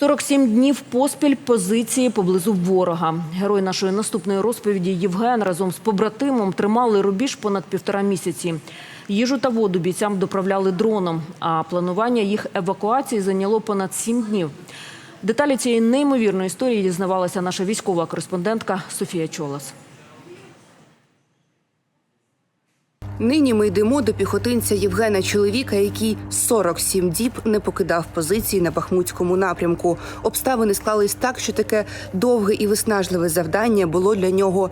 47 днів поспіль позиції поблизу ворога. Герой нашої наступної розповіді Євген разом з побратимом тримали рубіж понад півтора місяці. Їжу та воду бійцям доправляли дроном, а планування їх евакуації зайняло понад сім днів. Деталі цієї неймовірної історії дізнавалася наша військова кореспондентка Софія Чолас. Нині ми йдемо до піхотинця Євгена чоловіка, який 47 діб не покидав позиції на Бахмутському напрямку. Обставини склались так, що таке довге і виснажливе завдання було для нього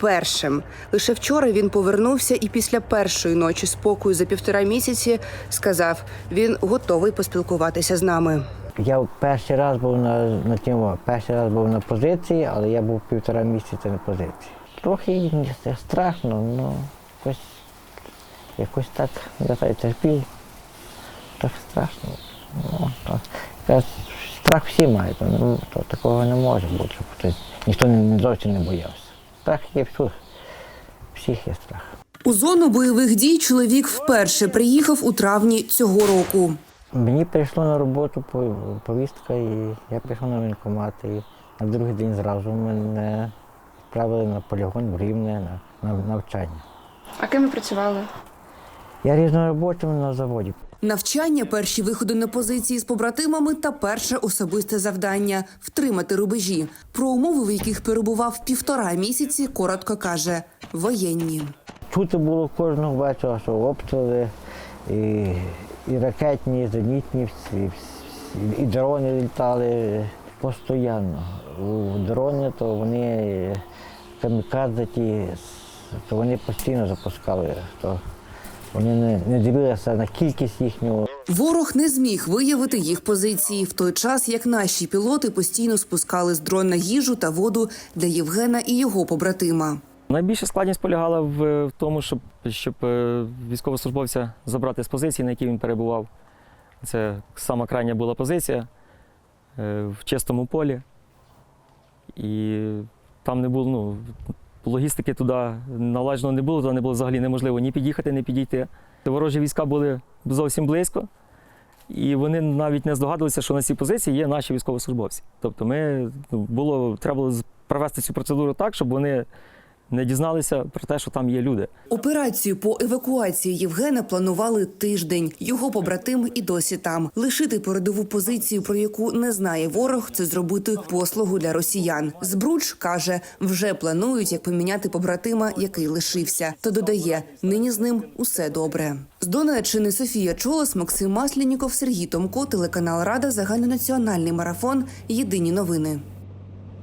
першим. Лише вчора він повернувся і після першої ночі спокою за півтора місяці сказав, він готовий поспілкуватися з нами. Я перший раз був на, на тім, перший раз був на позиції, але я був півтора місяця на позиції. Трохи страшно, але якось, якось так я так терпів. Трохи страшно. Ну, то, якраз страх всі мають, ну, то такого не може бути, щоб хтось- ніхто не, зовсім не боявся. Страх є всіх, всіх є страх. У зону бойових дій чоловік вперше приїхав у травні цього року. Мені прийшло на роботу повістка, і я пішов на воєнкомат. І на другий день зразу мене відправили на полігон в Рівне на, на навчання. А ким ви працювали? Я різноробочим на заводі. Навчання, перші виходи на позиції з побратимами та перше особисте завдання втримати рубежі. Про умови, в яких перебував півтора місяці, коротко каже воєнні. Чути було кожного вечора, що обстріли, і, і ракетні, і зенітні, всі, і дрони літали постійно. Дрони, то вони камікадзе то вони постійно запускали. То вони не, не дивилися на кількість їхню. Ворог не зміг виявити їх позиції в той час, як наші пілоти постійно спускали з дрона їжу та воду для Євгена і його побратима. Найбільша складність полягала в, в тому, щоб, щоб е, військовослужбовця забрати з позиції, на якій він перебував. Це сама крайня була позиція е, в чистому полі. І там не було, ну, логістики туди належно не було, туди не було взагалі неможливо ні під'їхати, ні підійти. Ворожі війська були зовсім близько, і вони навіть не здогадувалися, що на цій позиції є наші військовослужбовці. Тобто ми, ну, було, треба було провести цю процедуру так, щоб вони не дізналися про те, що там є люди. Операцію по евакуації Євгена планували тиждень. Його побратим і досі там. Лишити передову позицію, про яку не знає ворог, це зробити послугу для росіян. Збруч каже, вже планують, як поміняти побратима, який лишився. Та додає, нині з ним усе добре. З Донеччини Софія Чолос, Максим Маслініков, Сергій Томко, телеканал Рада, загальнонаціональний марафон. Єдині новини.